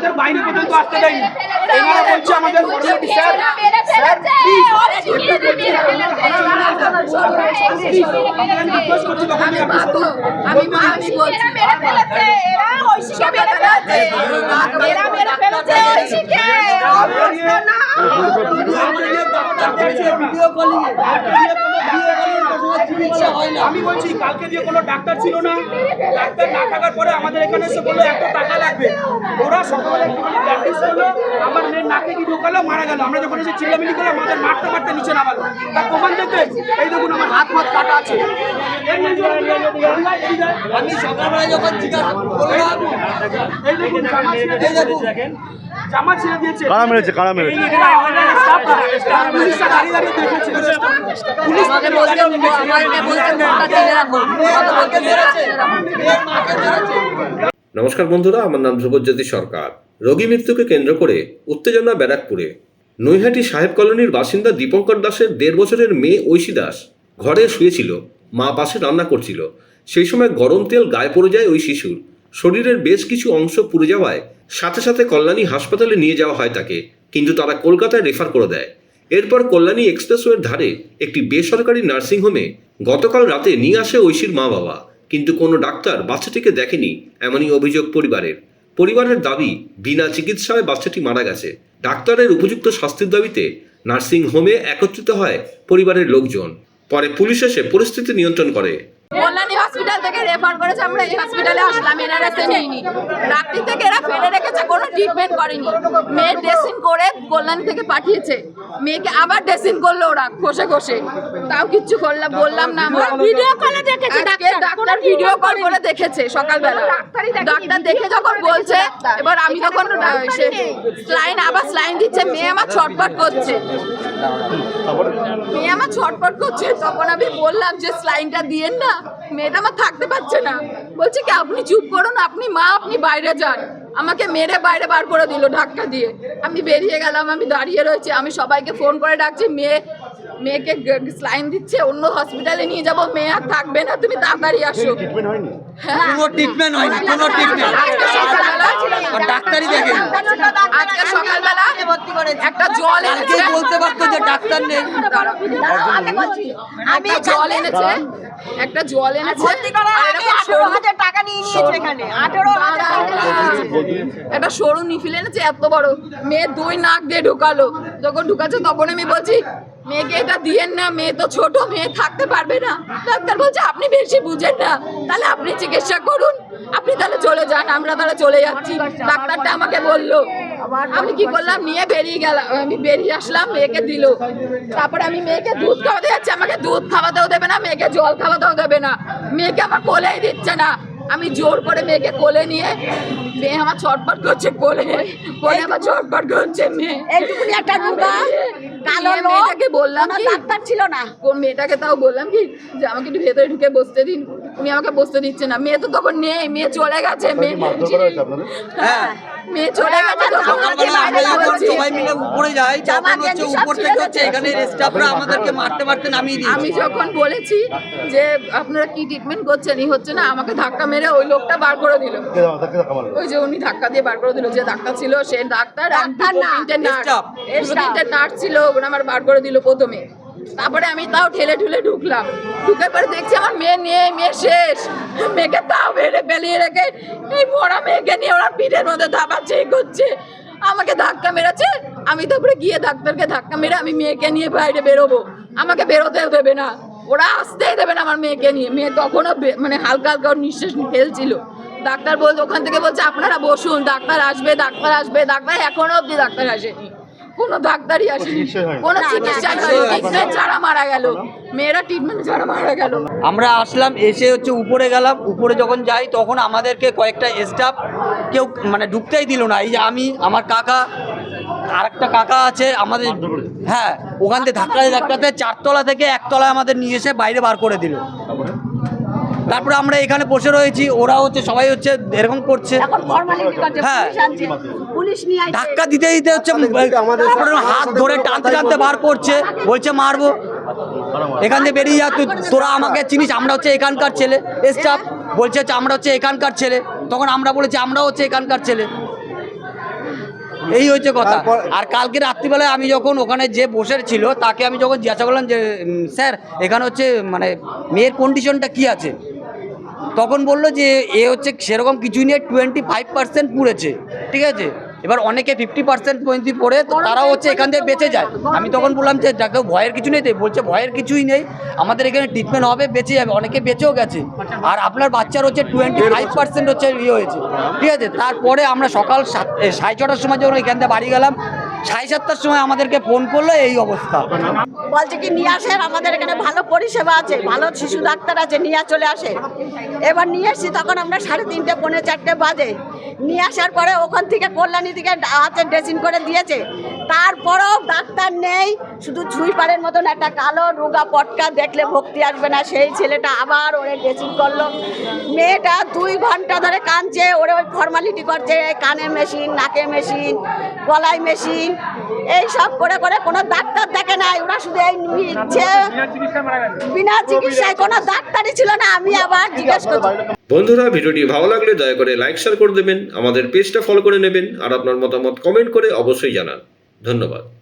আমাদের বাইরে পর্যন্ত আসতে দেয়নি এনারা বলছে আমাদের ফর্মালিটি স্যার স্যার প্লিজ আমি মা আমি মা আমি বলছি আমি বলছি কালকে দিয়ে কোনো ডাক্তার ছিল না ডাক্তার না থাকার পরে আমাদের এখানে এসে বলল এত টাকা লাগবে। ওরা সকালে প্র্যাকটিস করল আমার মেয়ের নাকে কি ঢোকালো মারা গেল। আমরা যখন এসে চিল্লামিলি করলাম আমাদের মারতে মারতে নিচে নামালো। তার প্রমাণ দেখবেন এই দেখুন আমার হাত ফাত কাটা আছে। আমি সকালবেলা যখন জিজ্ঞাসা করলাম এই দেখুন ছিঁড়ে দিয়েছে। জামা ছিঁড়ে দিয়েছে। কারা মেরেছে? কারা মেরেছে? নমস্কার বন্ধুরা আমার নাম ধ্রুবজ্যোতি সরকার। রোগী মৃত্যুকে কেন্দ্র করে উত্তেজনা ব্যারাকপুরে। নৈহাটি সাহেব কলোনির বাসিন্দা দীপঙ্কর দাসের দেড় বছরের মেয়ে ঐশী দাস ঘরে শুয়েছিল মা পাশে রান্না করছিল। সেই সময় গরম তেল গায়ে পড়ে যায় ওই শিশুর। শরীরের বেশ কিছু অংশ পুড়ে যাওয়ায় সাথে সাথে কল্যাণী হাসপাতালে নিয়ে যাওয়া হয় তাকে, কিন্তু তারা কলকাতায় রেফার করে দেয়। এরপর কল্যাণী এক্সপ্রেসওয়ের ধারে একটি বেসরকারি নার্সিংহোমে গতকাল রাতে নিয়ে আসে ঐশীর মা বাবা, কিন্তু কোনো ডাক্তার বাচ্চাটিকে দেখেনি, এমনই অভিযোগ পরিবারের। পরিবারের দাবি, বিনা চিকিৎসায় বাচ্চাটি মারা গেছে। ডাক্তারের উপযুক্ত শাস্তির দাবিতে নার্সিং হোমে একত্রিত হয় পরিবারের লোকজন। পরে পুলিশ এসে পরিস্থিতি নিয়ন্ত্রণ করে। থেকে রেফার করেছে আমরা এই হসপিটালে আসলাম এনারা এসে রাত্রি থেকে এরা ফেলে রেখেছে কোনো ট্রিটমেন্ট করেনি। মেয়ে ড্রেসিং করে কল্যাণী থেকে পাঠিয়েছে। মেয়েকে আবার ড্রেসিং করল ওরা ঘষে ঘষে। তাও কিচ্ছু করলাম বললাম না আমরা। ভিডিও কলে দেখেছে ডাক্তার ভিডিও কল করে দেখেছে সকালবেলা। ডাক্তার দেখে যখন বলছে এবার আমি তখন স্লাইন আবার স্লাইন দিচ্ছে মেয়ে আমার ছটফট করছে। মেয়ে আমার ছটফট করছে তখন আমি বললাম যে স্লাইনটা দিয়েন না। মেয়েটা আমার থাকতে পারছে না। বলছে কি, আপনি চুপ করুন, আপনি মা, আপনি বাইরে যান। আমাকে মেরে বাইরে বার করে দিল ধাক্কা দিয়ে। আমি বেরিয়ে গেলাম, আমি দাঁড়িয়ে রয়েছি, আমি সবাইকে ফোন করে ডাকছি, মেয়ে মেয়েকে স্লাইন দিচ্ছে অন্য হসপিটালে নিয়ে যাব মেয়ে আর থাকবে না তুমি তাড়াতাড়ি আসো। হ্যাঁ। কোনো ট্রিটমেন্ট হয়নি কোনো ট্রিটমেন্ট আর ডাক্তারই দেখেনি আজকে সকালবেলা একটা জল এনেছে। বলতে পারতো যে ডাক্তার নেই। একটা জল এনেছে। একটা জল এনেছে। টাকা নিয়ে নিয়েছে এখানে আঠেরো একটা সরু নিফিল এনেছে এত বড়। মেয়ে দুই নাক দিয়ে ঢুকালো। যখন ঢুকাচ্ছে তখন আমি বলছি মেয়েকে এটা দিয়েন না, মেয়ে তো ছোট, মেয়ে থাকতে পারবে না। ডাক্তার বলছে, আপনি বেশি বুঝেন না। তাহলে আপনি চিকিৎসা করুন। আপনি তাহলে চলে যান, আমরা তাহলে চলে যাচ্ছি। ডাক্তারটা আমাকে বলল। আমি কি করলাম, নিয়ে বেরিয়ে গেলাম, আমি বেরিয়ে আসলাম, মেয়েকে দিল। তারপরে আমি মেয়েকে দুধ খাওয়াতে যাচ্ছি, আমাকে দুধ খাওয়াতেও দেবে না, মেয়েকে জল খাওয়াতেও দেবে না। মেয়েকে আমার কোলেই দিচ্ছে না। আমি জোর করে মেয়েকে কোলে নিয়ে মেয়ে আমার ছটপট করছে কোলে কোলে আমার ছটপট করছে মেয়ে। এইটুকুনি একটা রুবা কালো মেয়েটাকে বললাম কি? ডাক্তার ছিল না। কোন মেয়েটাকে তাও বললাম কি? যে আমাকে একটু ভেতরে ঢুকে বসতে দিন উনি আমাকে বসতে দিচ্ছে না। মেয়ে তো তখন নেই মেয়ে চলে গেছে মেয়ে হ্যাঁ মেয়ে চলে গেছে তখন সকালবেলা আমরা যখন বলছি। সবাই মিলে উপরে যাই তখন হচ্ছে উপর থেকে হচ্ছে এখানে স্টাফরা আমাদেরকে মারতে মারতে নামিয়ে আমি যখন বলেছি যে আপনারা কি ট্রিটমেন্ট করছেন এই হচ্ছে না আমাকে ধাক্কা মেরে ওই লোকটা বার করে দিল। ওই যে উনি ধাক্কা দিয়ে বার করে দিল যে ডাক্তার ছিল সে ডাক্তার ডাক্তার না, তিনটে নার্স ছিল ওরা আমার বার করে দিল প্রথমে। তারপরে আমি তাও ঠেলে ঠুলে ঢুকলাম। ঢুকে পরে দেখছি আমার মেয়ে নেই মেয়ে শেষ। মেয়েকে তাও বেড়ে পেলিয়ে রেখে এই মরা মেয়েকে নিয়ে ওরা পিঠের মধ্যে ধাপাচ্ছে করছে। আমাকে ধাক্কা মেরেছে, আমি তারপরে গিয়ে ডাক্তারকে ধাক্কা মেরে আমি মেয়েকে নিয়ে বাইরে বেরোবো। আমাকে বেরোতেও দেবে না। ওরা আসতেই দেবে না আমার মেয়েকে নিয়ে। মেয়ে তখনও মানে হালকা হালকা নিঃশ্বাস ফেলছিল। ডাক্তার বলছে ওখান থেকে বলছে, আপনারা বসুন, ডাক্তার আসবে ডাক্তার আসবে, ডাক্তার এখনও অব্দি ডাক্তার আসেনি। কোনো ডাক্তারই আসেনি। কোনো চিকিৎসা ট্রিটমেন্ট ছাড়া মারা গেল মেয়েরা ট্রিটমেন্ট ছাড়া মারা গেল। আমরা আসলাম এসে হচ্ছে উপরে গেলাম উপরে যখন যাই তখন আমাদেরকে কয়েকটা স্টাফ কেউ মানে ঢুকতেই দিল না। এই যে আমি আমার কাকা আর একটা কাকা আছে আমাদের হ্যাঁ ওখান থেকে ধাক্কাতে ধাক্কাতে চারতলা থেকে একতলায় আমাদের নিয়ে এসে বাইরে বার করে দিল। তারপরে আমরা এখানে বসে রয়েছি ওরা হচ্ছে সবাই হচ্ছে এরকম করছে। এখন ফর্মালিটি করছে হ্যাঁ। ধাক্কা দিতে দিতে হচ্ছে তারপরে হাত ধরে টানতে টানতে বার করছে বলছে মারবো। এখান থেকে বেরিয়ে যা তোরা আমাকে চিনিস আমরা হচ্ছে এখানকার ছেলে। স্টাফ বলছে হচ্ছে আমরা হচ্ছে এখানকার ছেলে। তখন আমরা বলেছি আমরাও হচ্ছে এখানকার ছেলে। এই হচ্ছে কথা। আর কালকে রাত্রিবেলায় আমি যখন ওখানে যে বসে ছিল তাকে আমি যখন জিজ্ঞাসা করলাম যে স্যার এখানে হচ্ছে মানে মেয়ের কন্ডিশনটা কি আছে? তখন বলল যে এ হচ্ছে সেরকম কিছুই নিয়ে টোয়েন্টি ফাইভ পার্সেন্ট পুড়েছে ঠিক আছে? এবার অনেকে ফিফটি পার্সেন্ট পর্যন্ত পড়ে তো তারাও হচ্ছে এখান থেকে বেঁচে যায়। আমি তখন বললাম যে ডাক্তার ভয়ের কিছু নেই তো? বলছে ভয়ের কিছুই নেই আমাদের এখানে ট্রিটমেন্ট হবে বেঁচে যাবে অনেকে বেঁচেও গেছে। আর আপনার বাচ্চার হচ্ছে টোয়েন্টি ফাইভ পার্সেন্ট হচ্ছে ইয়ে হয়েছে ঠিক আছে? তারপরে আমরা সকাল সাত সাড়ে ছটার সময় যখন এখান থেকে বাড়ি গেলাম সাড়ে সাতটার সময় আমাদেরকে ফোন করল, এই অবস্থা। বলছে কি, নিয়ে আসেন, আমাদের এখানে ভালো পরিষেবা আছে, ভালো শিশু ডাক্তার আছে, নিয়ে চলে আসে এবার নিয়ে এসছি, তখন আমরা সাড়ে তিনটে, পৌনে চারটে বাজে। নিয়ে আসার পরে ওখান থেকে কল্যাণী থেকে হাতে ড্রেসিং করে দিয়েছে। তারপরেও ডাক্তার নেই, শুধু ছুঁই পাড়ের মতন একটা কালো রোগা পটকা দেখলে ভক্তি আসবে না। সেই ছেলেটা আবার ওরে ড্রেসিং করল। মেয়েটা দুই ঘণ্টা ধরে কাঁদছে, ওরে ওই ফর্মালিটি করছে, কানে মেশিন, নাকে মেশিন, গলায় মেশিন এই সব করে করে কোনো ডাক্তার দেখে নাই। ওরা শুধু এই নিচ্ছে। বিনা চিকিৎসায় কোনো ডাক্তারই ছিল না। আমি আবার জিজ্ঞেস করছি। বন্ধুরা, ভিডিওটি ভালো লাগলে দয়া করে লাইক, শেয়ার করে দেবেন। আমাদের পেজটা ফলো করে নেবেন। আর আপনার মতামত কমেন্ট করে অবশ্যই জানান। ধন্যবাদ।